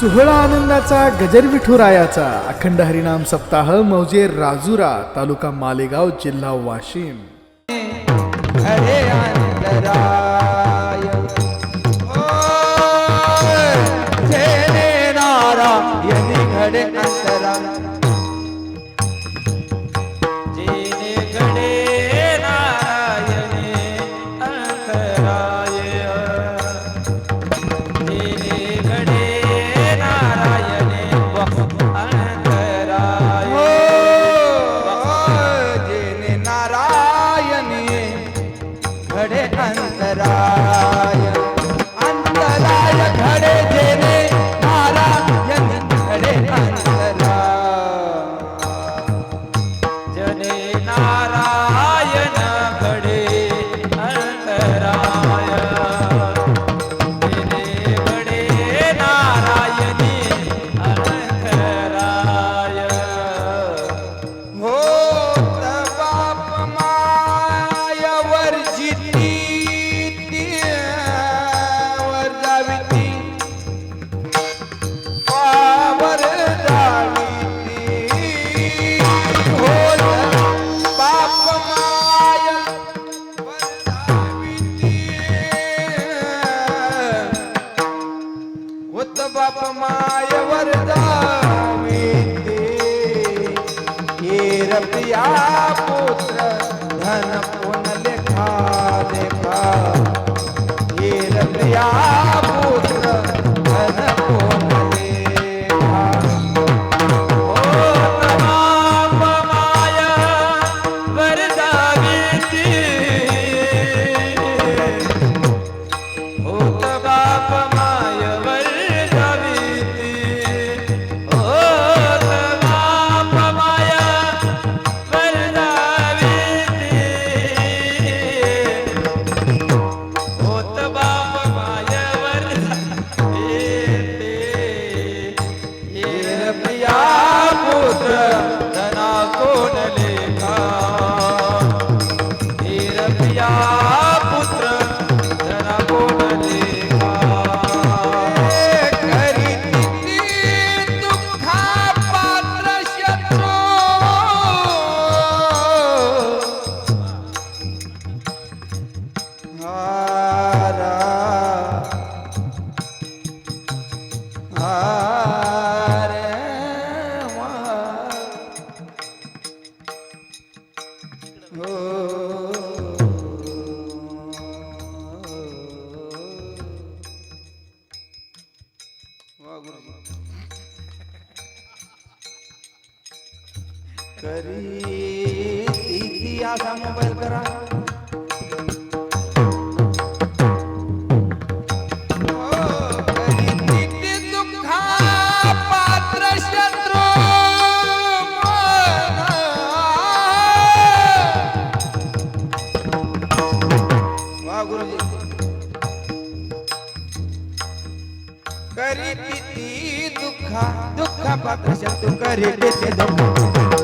सोहळा आनंदाचा गजर विठुरायाचा. अखंड हरिनाम सप्ताह मौजे राजुरा तालुका मालेगाव जिल्हा वाशिम. Yeah. Ah. गुरुजी करी किती दुःखा दुःखा पात्र शब्द करी किती दुःख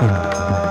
करती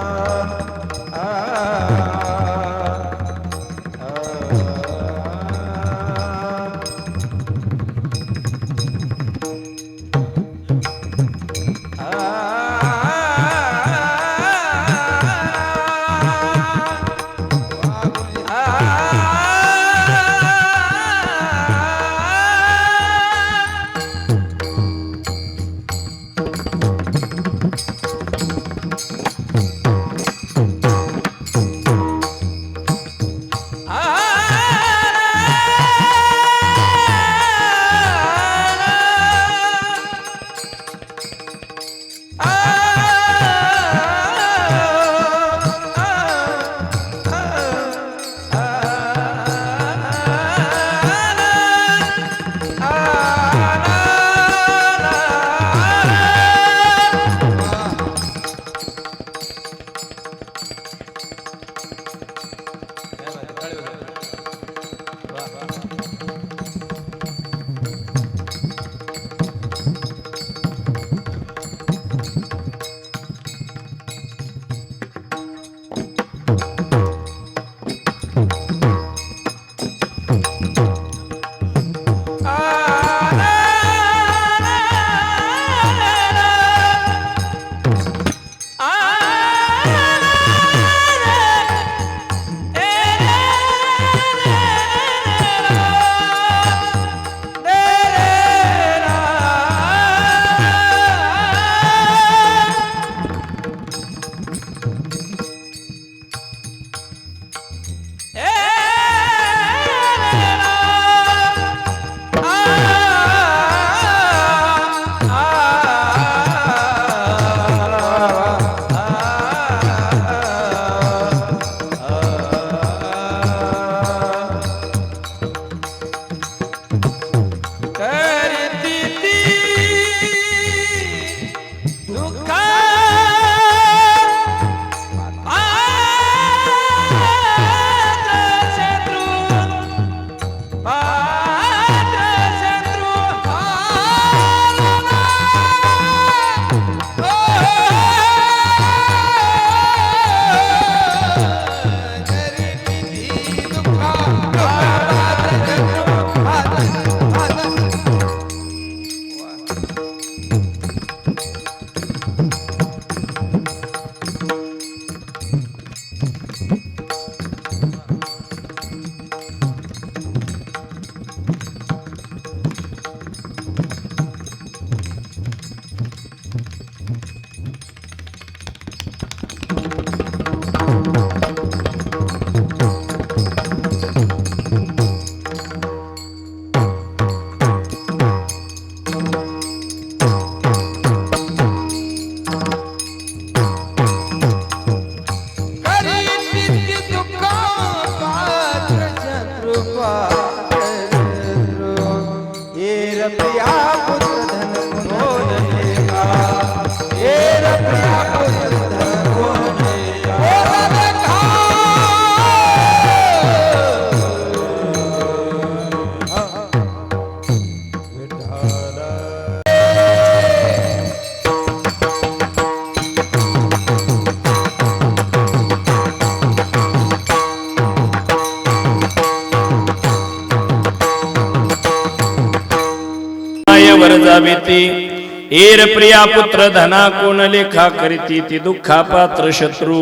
वीर प्रिया पुत्र धना कोण लेखा करीती ती दुःखा पात्र शत्रू.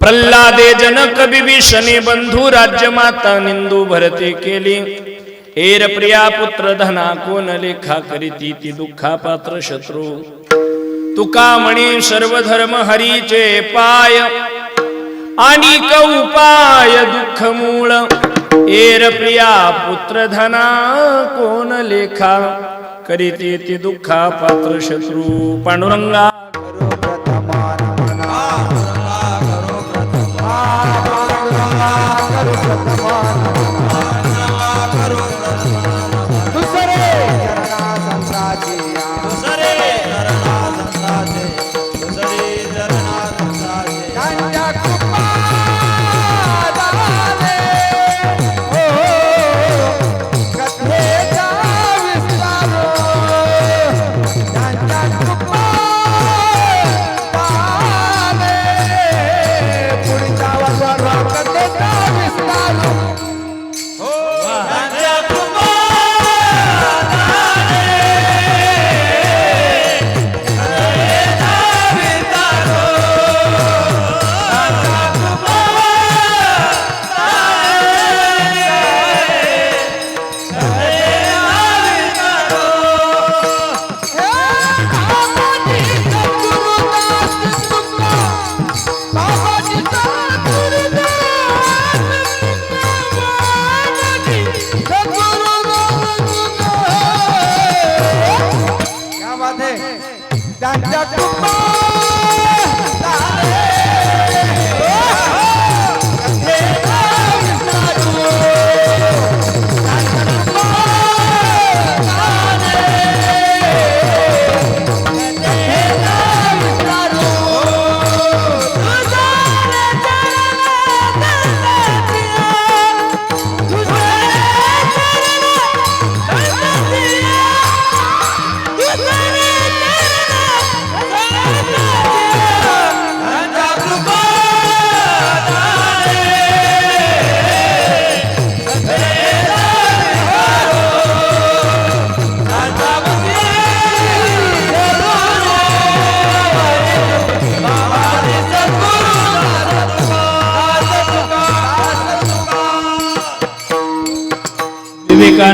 प्रल्हादे जनक विभीषणे बंधू राज्य माता निंदू भरते केली. एर प्रिया पुत्र धना कोण लेखा करीती ती दुःखा पात्र शत्रू. तुका म्हणे सर्व धर्म हरीचे पाय आणि उपाय दुःख मूळ एर प्रिया पुत्र धना कोण लेखा करीती दुःखा पात्र शत्रू. पांडुरंगा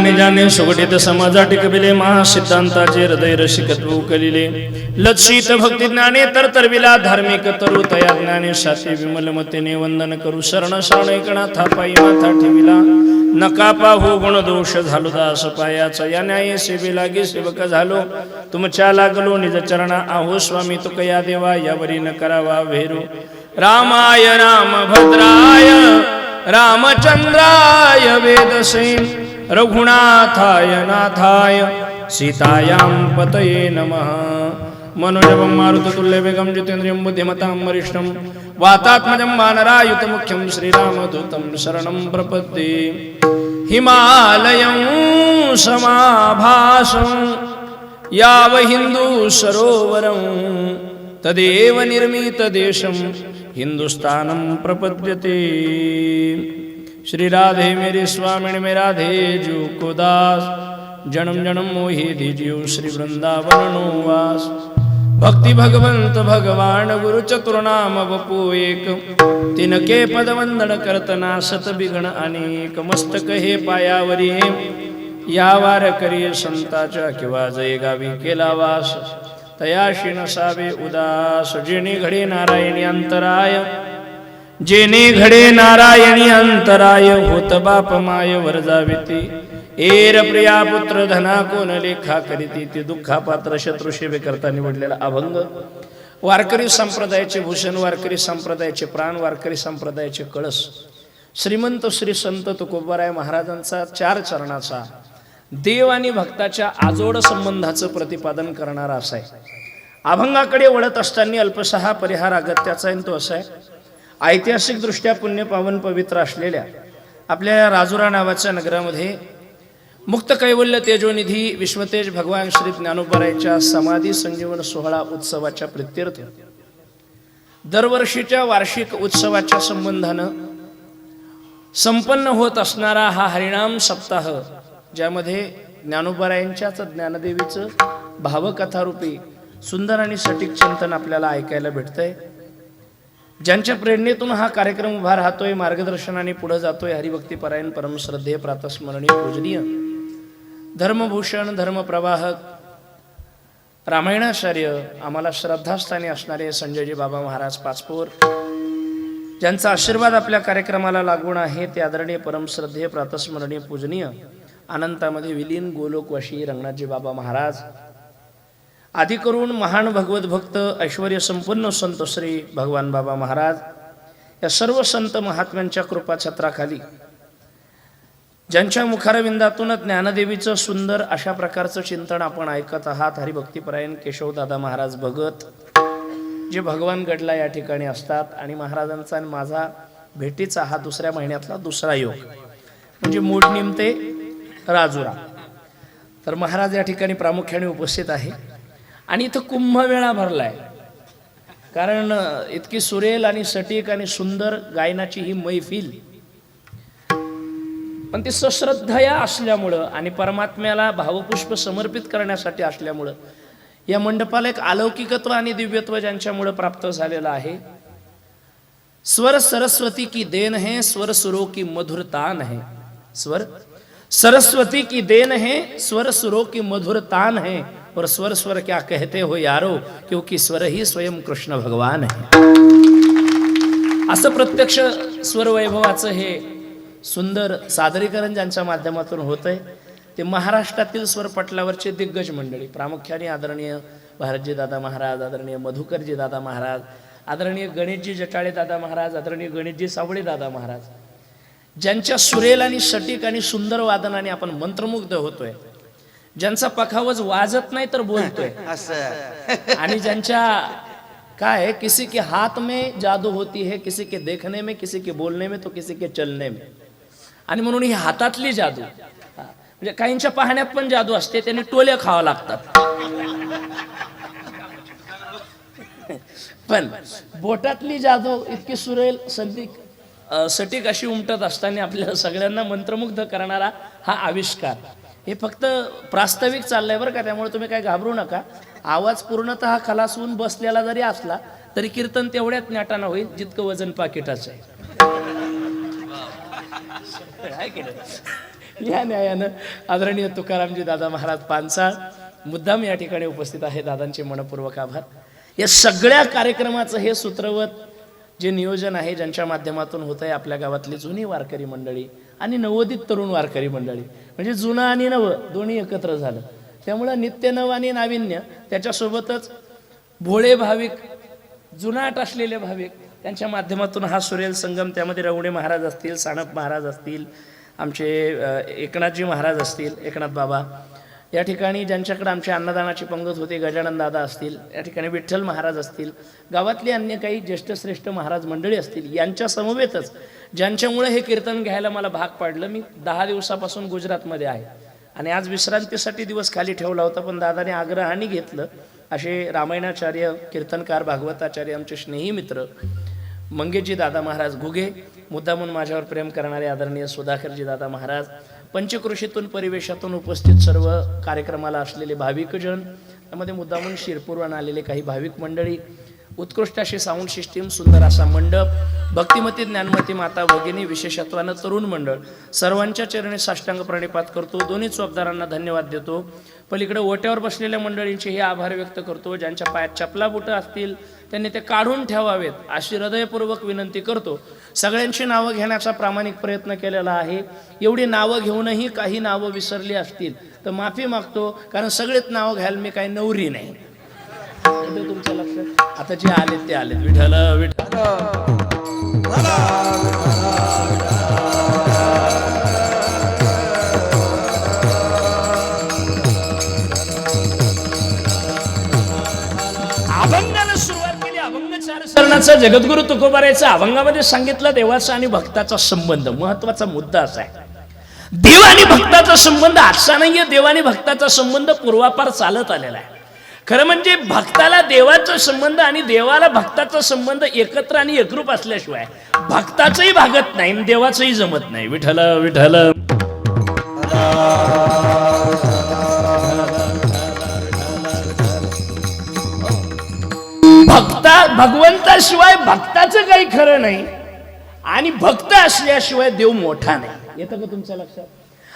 विवेकाने सुगटित सुगठित समाजा टिकविले महासिद्धांताचे हृदय रसिकत्व उकलिले. लक्षित भक्ती ज्ञाने तर तरविला धार्मिक तरु तया ज्ञाने साथे विमल मतेने वंदन करू शरण शरण एकणा थापाई माथा ठेविला. नका पाहू गुण दोष झालो दास पायाचा या न्याय सेवे लागे सेवक झालो. तुमच्या लागलो निज चरणा आहो स्वामी तुक या देवा यावरी न करावा भेरू रामाय राम भद्राय रामचंद्राय वेदसेन रघुनाथाय नाथाय सीतायां पतये नमः। मनोजवं मारुततुल्य वेगं जितेन्द्रियं बुद्धिमतां वरिष्ठं वातात्मजं वानरायुतमुख्यं श्रीरामदूतं शरणं प्रपद्ये। हिमालयं समाभासं याव हिन्दूसरोवरं तदेव निर्मितदेशं हिन्दुस्तानं प्रपद्यते। श्री राधे मेरे स्वामिन में राधे जो को दास जन्म जन्म मोहि दीजियो श्री वृंदावन नो वास। भक्ति भगवंत भगवान गुरु चतुर नाम एक। तिनके पद वंदन करतना सत बिघण अनेक। मस्तक हे पायावरी। या वार करिये संताच्या किंवा जय गावी केला वास। तयाशी नसावे उदास। जिणी घडे नारायणी अंतराय। जेने घडे नारायणी अंतराय होत बाप माय वरजाविती एर प्रिया पुत्र धना कोण लेखा करीती. ते दुःखा पात्र शत्रुशेवे करता निवडलेला अभंग. वारकरी संप्रदायाचे भूषण वारकरी संप्रदायाचे प्राण वारकरी संप्रदायाचे कळस. श्रीमंत श्री संत तुकोबाराय महाराजांचा चार चरणाचा. देव आणि भक्ताच्या आजोड संबंधाचं प्रतिपादन करणारा असा आहे. अभंगाकडे वळत असताना अल्पसहा परिहार अगत्याचा आहे आणि तो असा आहे. ऐतिहासिकदृष्ट्या पुण्य पावन पवित्र असलेल्या आपल्या या राजुरा नावाच्या नगरामध्ये मुक्त कैवल्य तेजोनिधी विश्वतेज भगवान श्री ज्ञानोबरायच्या समाधी संजीवन सोहळा उत्सवाच्या प्रित्यर्थ दरवर्षीच्या वार्षिक उत्सवाच्या संबंधानं संपन्न होत असणारा हा हरिणाम सप्ताह ज्यामध्ये ज्ञानोबरायांच्याच ज्ञानदेवीचं भावकथारूपी सुंदर आणि सटीक चिंतन आपल्याला ऐकायला भेटतंय. ज्यांच्या प्रेरणेतून हा कार्यक्रम उभा राहतोय मार्गदर्शनाने पुढे जातोय हरिभक्तीपरायण परमश्रद्धेय प्रातस्मरणीय पूजनीय. धर्मभूषण धर्मप्रवाहक रामायणाचार्य आम्हाला श्रद्धास्थानी असणारे संजयजी बाबा महाराज पाचपोर ज्यांचा आशीर्वाद आपल्या कार्यक्रमाला लागून आहे ते आदरणीय परमश्रद्धेय प्रातस्मरणीय पूजनीय. अनंतामध्ये विलीन गोलोकवाशी रंगनाथजी बाबा महाराज आधी करून महान भगवत भक्त ऐश्वर संपन्न संत श्री भगवान बाबा महाराज या सर्व संत महात्म्यांच्या कृपाछत्राखाली ज्यांच्या मुखारविंदातून ज्ञानदेवीचं सुंदर अशा प्रकारचं चिंतन आपण ऐकत आहात हरिभक्तीपरायण केशवदादा महाराज भगत जे भगवान गडला या ठिकाणी असतात. आणि महाराजांचा आणि माझा भेटीचा हा दुसऱ्या महिन्यातला दुसरा योग म्हणजे मूळ निमते राजुरा. तर महाराज या ठिकाणी प्रामुख्याने उपस्थित आहे. आणि इथं कुंभमेळा भरलाय. कारण इतकी सुरेल आणि सटीक आणि सुंदर गायनाची ही मैफिल. पण ती सश्रद्धया असल्यामुळं आणि परमात्म्याला भावपुष्प समर्पित करण्यासाठी असल्यामुळं या मंडपाला एक अलौकिकत्व आणि दिव्यत्व ज्यांच्यामुळं प्राप्त झालेलं आहे. स्वर सरस्वती की देन है स्वर सुरो की मधुर तान है. स्वर? सरस्वती की देन है स्वर सुरो की मधुर तान है. और स्वर स्वर क्या कहते हो यारो क्योंकि स्वर ही स्वयं कृष्ण भगवान है। असं प्रत्यक्ष स्वर वैभवाचं हे सुंदर सादरीकरण ज्यांच्या माध्यमातून होत आहे ते महाराष्ट्रातील स्वरपटलावरचे दिग्गज मंडळी प्रामुख्याने आदरणीय भारतजी दादा महाराज आदरणीय मधुकरजी दादा महाराज आदरणीय गणेशजी जटाळे दादा महाराज आदरणीय गणेशजी सावळे दादा महाराज ज्यांच्या सुरेल आणि सटीक आणि सुंदर वादनाने आपण मंत्रमुग्ध होतोय ज्यांचा पखावज वाजत नाही तर बोलतोय. असं. आणि ज्यांच्या काय है किसी के हाथ में जादू होती है किसी के देखने में किसी के बोलने में तो किसी के चलने में. आणि म्हणून ही हातातली जादू. म्हणजे काहींच्या पाहण्यात पण जादू असते त्यांनी टोले खावा लागतात. पण बोटातली जादू इतकी सुरेल संधिक अ, सटीक अशी उमटत असताना आपल्या सगळ्यांना मंत्रमुग्ध करणारा हा आविष्कार. हे फक्त प्रास्ताविक चाललंय बरं का त्यामुळे तुम्ही काय घाबरू नका. आवाज पूर्णतः खलास होऊन बसलेला जरी असला तरी कीर्तन तेवढ्याच नाटानं होईल जितकं वजन पाकिटाचं आहे. या न्यायानं आदरणीय तुकारामजी दादा महाराज पानसाळ मुद्दाम या ठिकाणी उपस्थित आहे. दादांचे मनपूर्वक आभार. या सगळ्या कार्यक्रमाचं हे सूत्रवत जे नियोजन आहे ज्यांच्या माध्यमातून होत आहे आपल्या गावातली जुनी वारकरी मंडळी आणि नवोदित तरुण वारकरी मंडळी. म्हणजे जुनं आणि नवं दोन्ही एकत्र झालं. त्यामुळं नित्य नव आणि नाविन्य त्याच्यासोबतच भोळे भाविक जुनाट असलेले भाविक त्यांच्या माध्यमातून हा सुरेल संगम त्यामध्ये रवणे महाराज असतील साणप महाराज असतील आमचे एकनाथजी महाराज असतील एकनाथ बाबा या ठिकाणी ज्यांच्याकडे आमची अन्नदानाची पंगत होते गजानन दादा असतील या ठिकाणी विठ्ठल महाराज असतील गावातली अन्य काही ज्येष्ठ श्रेष्ठ महाराज मंडळी असतील यांच्या समवेतच ज्यांच्यामुळे हे कीर्तन घ्यायला मला भाग पाडलं मी दहा दिवसापासून गुजरातमध्ये आहे. आणि आज विश्रांतीसाठी दिवस खाली ठेवला होता पण दादाने आग्रहाने घेतलं. असे रामायणाचार्य कीर्तनकार भागवताचार्य आमचे स्नेही मित्र मंगेशजी दादा महाराज घुगे मुद्दामून माझ्यावर प्रेम करणारे आदरणीय सुधाकरजी दादा महाराज पंचकृषीतून परिवेशातून उपस्थित सर्व कार्यक्रमाला असलेले भाविकजन त्यामध्ये मुद्दामून शिरपूरवर आलेले काही भाविक मंडळी उत्कृष्ट अशी साऊंड सिस्टीम सुंदर असा मंडप भक्तिमती ज्ञानमती माता भगिनी विशेषत्वानं तरुण मंडळ. सर्वांच्या चरणी साष्टांग प्रणिपात करतो. दोन्ही चोपदारांना धन्यवाद देतो. पलीकडे ओट्यावर बसलेल्या मंडळींचे हे आभार व्यक्त करतो. ज्यांच्या पायात चपला बुटं असतील त्यांनी ते काढून ठेवावेत. अशी हृदयपूर्वक विनंती करतो. सगळ्यांची नावं घेण्याचा प्रामाणिक प्रयत्न केलेला आहे. एवढी नावं घेऊनही काही नावं विसरली असतील तर माफी मागतो. कारण सगळेच नावं घ्यायला मी काही नवरी नाही. तुमच्या लक्षात आता जे आलेत ते आलेत. विठल विठल अभंगाला सुरुवात केली. अभंग सरणाचा जगद्गुरु तुकोबारायचा अभंगामध्ये सांगितलं देवाचा आणि भक्ताचा संबंध. महत्त्वाचा मुद्दा असा आहे. देव आणि भक्ताचा संबंध आजचा नाहीये. देव आणि भक्ताचा संबंध पूर्वापार चालत आलेला आहे. खरं म्हणजे भक्ताला देवाचा संबंध आणि देवाला भक्ताचा संबंध एकत्र आणि एकरूप असल्याशिवाय भक्ताचंही भागत नाही देवाचंही जमत नाही. विठ्ठल विठ्ठल. भक्ता भगवंताशिवाय भक्ताचं काही खरं नाही आणि भक्त असल्याशिवाय देव मोठा नाही. येतं का तुमच्या लक्षात?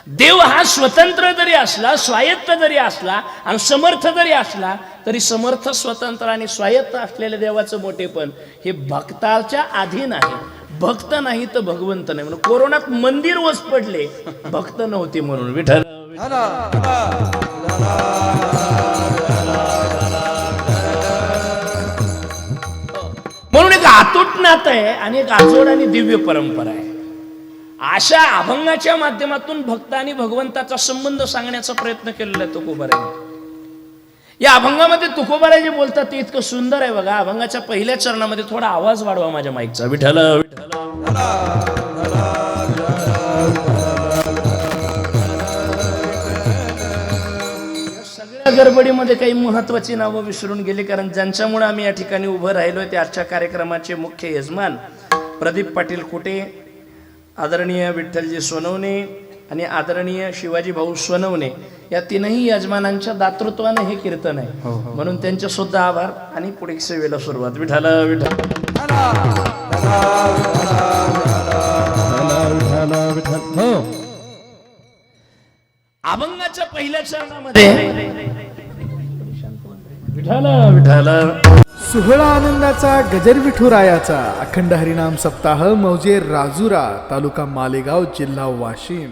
देव हा स्वतंत्र जरी असला स्वायत्त जरी असला आणि समर्थ जरी असला तरी समर्थ स्वतंत्र आणि स्वायत्त असलेल्या देवाचं मोठेपण हे भक्ताच्या अधीन आहे भक्त नाही तर भगवंत नाही. म्हणून कोरोनात मंदिर वस पडले भक्त नव्हते म्हणून. विठ्ठल. म्हणून एक आतुट नातं आहे आणि एक आजोड आणि दिव्य परंपरा आहे. अशा अभंगाच्या माध्यमातून भक्त आणि भगवंताचा संबंध सांगण्याचा प्रयत्न केलेला आहे तुकोबाराने या अभंगामध्ये तुकोबारा जे बोलतात ते इतकं सुंदर आहे बघा अभंगाच्या पहिल्या चरणामध्ये थोडा आवाज वाढवा माझ्या माईकचा. विठ्ठल विठ्ठल. सगळ्या गडबडीमध्ये काही महत्वाची नावं विसरून गेली कारण ज्यांच्यामुळे आम्ही या ठिकाणी उभं राहिलो ते आजच्या कार्यक्रमाचे मुख्य यजमान प्रदीप पाटील कुटे आदरणीय विठ्ठलजी सोनवणे आणि आदरणीय शिवाजी भाऊ सोनवणे या तीनही यजमानांच्या दातृत्वाने हे कीर्तन आहे. म्हणून त्यांचे सुद्धा आभार आणि पुढे सेवेला सुरुवात. विठाला विठ्ठल. अभंगाच्या पहिल्या चरणामध्ये विठाला विठाला सोहळा आनंदाचा गजर विठुरायाचा. अखंड हरिनाम सप्ताह मौजे राजुरा तालुका मालेगाव जिल्हा वाशिम.